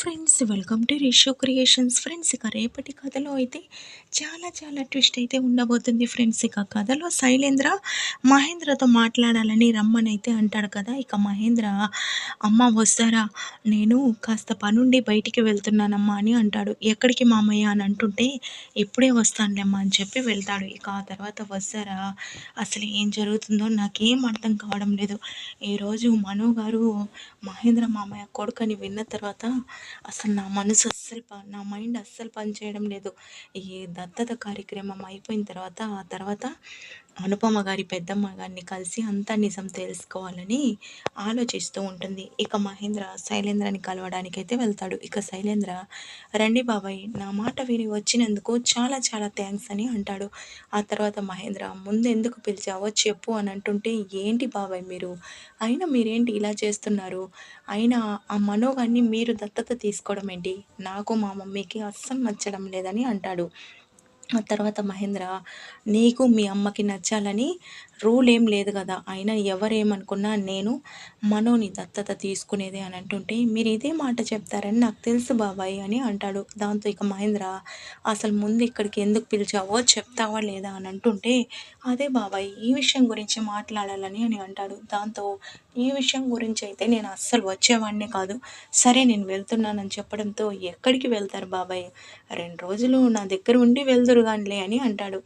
Friends welcome to Risho creations friends ఇక రేపటి కథలో అయితే చాలా చాలా ట్విస్ట్ అయితే ఉండబోతుంది ఫ్రెండ్స్ ఇక కథలో శైలేంద్ర మహేంద్రతో మాట్లాడాలని రమ్మని అయితే అంటాడు కదా. ఇక మహేంద్ర అమ్మ వస్తారా? నేను కాస్త పనుండి బయటికి వెళ్తున్నానమ్మా అని అంటాడు. ఎక్కడికి మామయ్య? అని అంటుంటే ఇప్పుడే వస్తానులేమ్మా అని చెప్పి వెళ్తాడు. ఇక ఆ తర్వాత వస్తారా? అసలు ఏం జరుగుతుందో నాకేం అర్థం కావడం లేదు. ఈరోజు మనో గారు మహేంద్ర మామయ్య కొడుకని విన్న తర్వాత అసలు నా మనసు అస్సలు ప నా మైండ్ అస్సలు పనిచేయడం లేదు. ఈ దత్తత కార్యక్రమం అయిపోయిన తర్వాత ఆ తర్వాత అనుపమ గారి పెద్దమ్మ గారిని కలిసి అంతా నిజం తెలుసుకోవాలని ఆలోచిస్తూ ఉంటుంది. ఇక మహేంద్ర శైలేంద్రని కలవడానికి అయితే వెళ్తాడు. ఇక శైలేంద్ర రండి బాబాయ్ నా మాట విని వచ్చినందుకు చాలా చాలా థ్యాంక్స్ అని అంటాడు. ఆ తర్వాత మహేంద్ర ముందు ఎందుకు పిలిచావో చెప్పు అని అంటుంటే ఏంటి బాబాయ్ మీరు? అయినా మీరేంటి ఇలా చేస్తున్నారు? అయినా ఆ మనోగాన్ని మీరు దత్తత తీసుకోవడం ఏంటి? నాకు మా మమ్మీకి అస్సలు నచ్చడం లేదని అంటాడు. ఆ తర్వాత మహేంద్ర నీకు మీ అమ్మకి నచ్చాలని రూల్ ఏం లేదు కదా. అయినా ఎవరేమనుకున్నా నేను మనోని దత్తత తీసుకునేది అని అంటుంటే మీరు ఇదే మాట చెప్తారని నాకు తెలుసు బాబాయ్ అని అంటాడు. దాంతో ఇక మహేంద్ర అసలు ముందు ఇక్కడికి ఎందుకు పిలిచావో చెప్తావా లేదా అని అంటుంటే అదే బాబాయ్ ఈ విషయం గురించి మాట్లాడాలని అని అంటాడు. దాంతో ఈ విషయం గురించి అయితే నేను అస్సలు వచ్చేవాడిని కాదు. సరే నేను వెళ్తున్నానని చెప్పడంతో ఎక్కడికి వెళ్తారు బాబాయ్? రెండు రోజులు నా దగ్గర ఉండి వెళ్దురు కానిలే అని అంటాడు.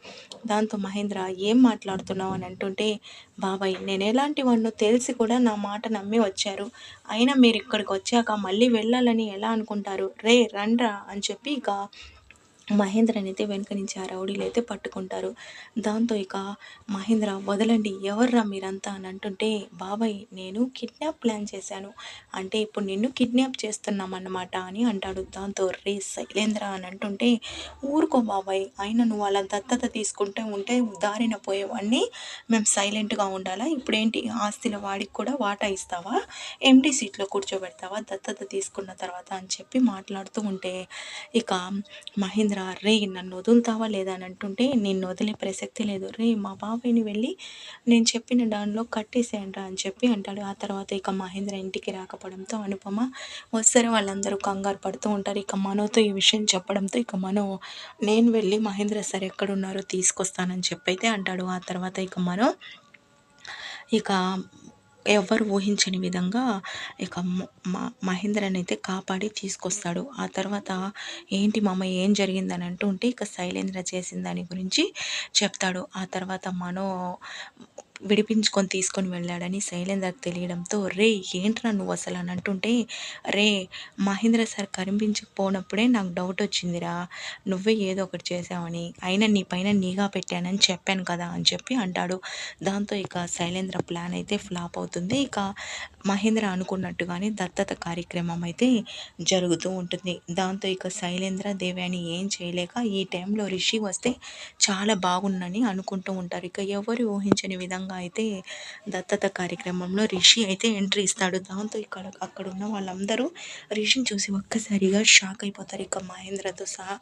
దాంతో మహేంద్ర ఏం మాట్లాడుతున్నావు? అని అంటుంటే బాబాయ్ నేను ఎలాంటి వాడినో తెలిసి కూడా నా మాట నమ్మి వచ్చారు. అయినా మీరు ఇక్కడికి వచ్చాక మళ్ళీ వెళ్ళాలని ఎలా అనుకుంటారు? రే రండ్రా అని చెప్పి ఇక మహేంద్రని అయితే వెనుక నుంచి ఆ రౌడీలు అయితే పట్టుకుంటారు. దాంతో ఇక మహేంద్ర వదలండి ఎవర్రా మీరంతా? అని అంటుంటే బాబాయ్ నేను కిడ్నాప్ ప్లాన్ చేశాను. అంటే ఇప్పుడు నిన్ను కిడ్నాప్ చేస్తున్నామన్నమాట అని అంటాడు. దాంతో రే శైలేంద్ర అని అంటుంటే ఊరుకో బాబాయ్ అయినా నువ్వు అలా దత్తత తీసుకుంటే ఉంటే దారిన పోయేవాడిని. మేము సైలెంట్గా ఉండాలా? ఇప్పుడేంటి? ఆస్తిల వాడికి కూడా వాటా ఇస్తావా? ఎంటీ సీట్లో కూర్చోబెడతావా? దత్తత తీసుకున్న తర్వాత అని చెప్పి మాట్లాడుతూ ఉంటే ఇక మహేంద్ర రా రే నన్ను వదులుతావా లేదా? అని అంటుంటే నేను వదిలే ప్రసక్తి లేదు. రే మా బాబాయ్ని వెళ్ళి నేను చెప్పిన దానిలో కట్టేసేయండి అని చెప్పి అంటాడు. ఆ తర్వాత ఇక మహేంద్ర ఇంటికి రాకపోవడంతో అనుపమ వస్తారు. వాళ్ళందరూ కంగారు పడుతూ ఉంటారు. ఇక మనోతో ఈ విషయం చెప్పడంతో ఇక మనో నేను వెళ్ళి మహేంద్ర సార్ ఎక్కడున్నారో తీసుకొస్తానని చెప్పైతే అంటాడు. ఆ తర్వాత ఇక మనో ఇక ఎవరు ఊహించని విధంగా ఇక మహేంద్రని అయితే కాపాడి తీసుకొస్తాడు. ఆ తర్వాత ఏంటి మామ ఏం జరిగిందని ఉంటే ఇక శైలేంద్ర చేసిన దాని గురించి చెప్తాడు. ఆ తర్వాత మనో విడిపించుకొని తీసుకొని వెళ్ళాడని శైలేంద్రకు తెలియడంతో రే ఏంట్రా నువ్వు అసలు? అని అంటుంటే రే మహేంద్ర సార్ కనిపించకపోనప్పుడే నాకు డౌట్ వచ్చిందిరా. నువ్వే ఏదో ఒకటి చేసావని అయినా నీ పైన నీగా పెట్టానని చెప్పాను కదా అని చెప్పి అంటాడు. దాంతో ఇక శైలేంద్ర ప్లాన్ అయితే ఫ్లాప్ అవుతుంది. ఇక మహేంద్ర అనుకున్నట్టుగానే దత్తత కార్యక్రమం అయితే జరుగుతూ ఉంటుంది. దాంతో ఇక శైలేంద్ర దేవ్యాని ఏం చేయలేక ఈ టైంలో రిషి వస్తే చాలా బాగుందని అనుకుంటూ ఉంటారు. ఇక ఎవరు ఊహించని విధంగా విధంగా అయితే దత్తత కార్యక్రమంలో రిషి అయితే ఎంట్రీ ఇస్తాడు. దాంతో ఇక్కడ అక్కడ ఉన్న వాళ్ళందరూ రిషిని చూసి ఒక్కసారిగా షాక్ అయిపోతారు. ఇక మహేంద్రతో సహా.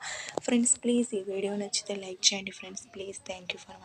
ఫ్రెండ్స్ ప్లీజ్ ఈ వీడియో నచ్చితే లైక్ చేయండి. Friends please thank you for